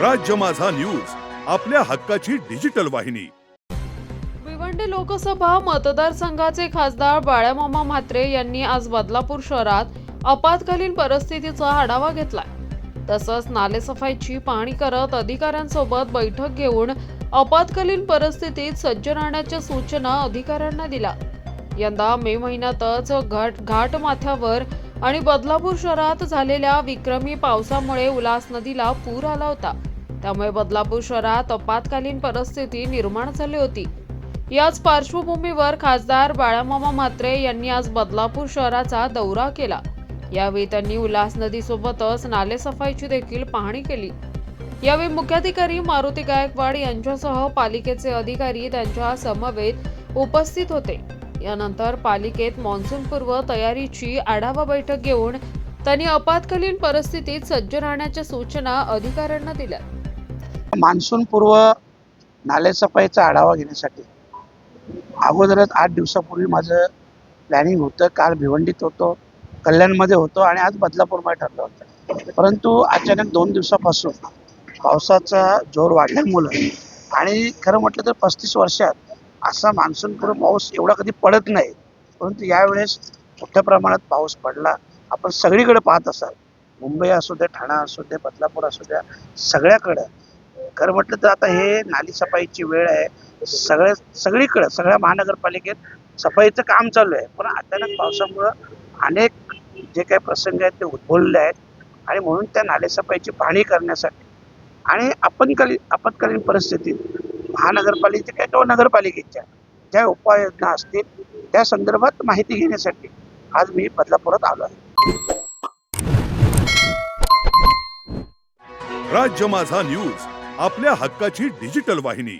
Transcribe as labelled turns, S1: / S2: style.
S1: राज्य माझा न्यूज आपल्या हक्काची डिजिटल वाहिनी.
S2: भिवंडी लोकसभा मतदारसंघाचे खासदार बाळामामा म्हात्रे यांनी आज बदलापूर शहरात आपत्कालीन परिस्थितीचा आढावा घेतलाय. तसंच नालेसफाईची पाहणी करत अधिकाऱ्यांसोबत बैठक घेऊन आपत्कालीन परिस्थितीत सज्ज राहण्याच्या सूचना अधिकाऱ्यांना दिल्या. यंदा मे महिन्यातच घाट घाट माथ्यावर आणि बदलापूर शहरात झालेल्या विक्रमी पावसामुळे उल्हास नदीला पूर आला होता. त्यामुळे बदलापूर शहरात आपत्कालीन परिस्थिती निर्माण झाली होती. याच पार्श्वभूमीवर खासदार बाळामामा म्हात्रे यांनी आज बदलापूर शहराचा दौरा केला. यावेळी त्यांनी उल्हास नदीसोबतच नालेसफाईची देखील पाहणी केली. यावेळी मुख्याधिकारी मारुती गायकवाड यांच्यासह पालिकेचे अधिकारी त्यांच्या समवेत उपस्थित होते. यानंतर पालिकेत मान्सूनपूर्व तयारीची आढावा बैठक घेऊन त्यांनी आपत्कालीन परिस्थितीत सज्ज राहण्याच्या सूचना अधिकाऱ्यांना दिल्या.
S3: मान्सून पूर्व नालेसफाईचा आढावा घेण्यासाठी अगोदरच आठ दिवसापूर्वी माझं प्लॅनिंग होतं. काल भिवंडीत होतो कल्याणमध्ये होतो आणि आज बदलापूरमध्ये ठरलं होतं. परंतु अचानक दोन दिवसापासून पावसाचा जोर वाढल्यामुळं आणि खरं म्हटलं तर पस्तीस वर्षात असा मान्सूनपूर्व पाऊस एवढा कधी पडत नाही. परंतु यावेळेस मोठ्या प्रमाणात पाऊस पडला. आपण सगळीकडे पाहत असाल. मुंबई असू दे ठाणा असू दे बदलापूर असू द्या सगळ्याकडं. खरं म्हटलं तर आता हे नाली सफाईची वेळ आहे. सगळ्या सगळीकडं सगळ्या महानगरपालिकेत सफाईचं काम चालू आहे. पण अचानक पावसामुळं अनेक जे काही प्रसंग आहेत ते उद्भवलेले आहेत. आणि म्हणून त्या नालेसफाईची पाहणी करण्यासाठी आणि आपत्कालीन आपत्कालीन परिस्थितीत महानगरपालिकेच्या किंवा नगरपालिकेच्या ज्या उपाययोजना असतील त्या संदर्भात माहिती घेण्यासाठी आज मी बदलापुरात आलो आहे.
S1: राज्य माझा न्यूज आपल्या हक्काची डिजिटल वाहिनी.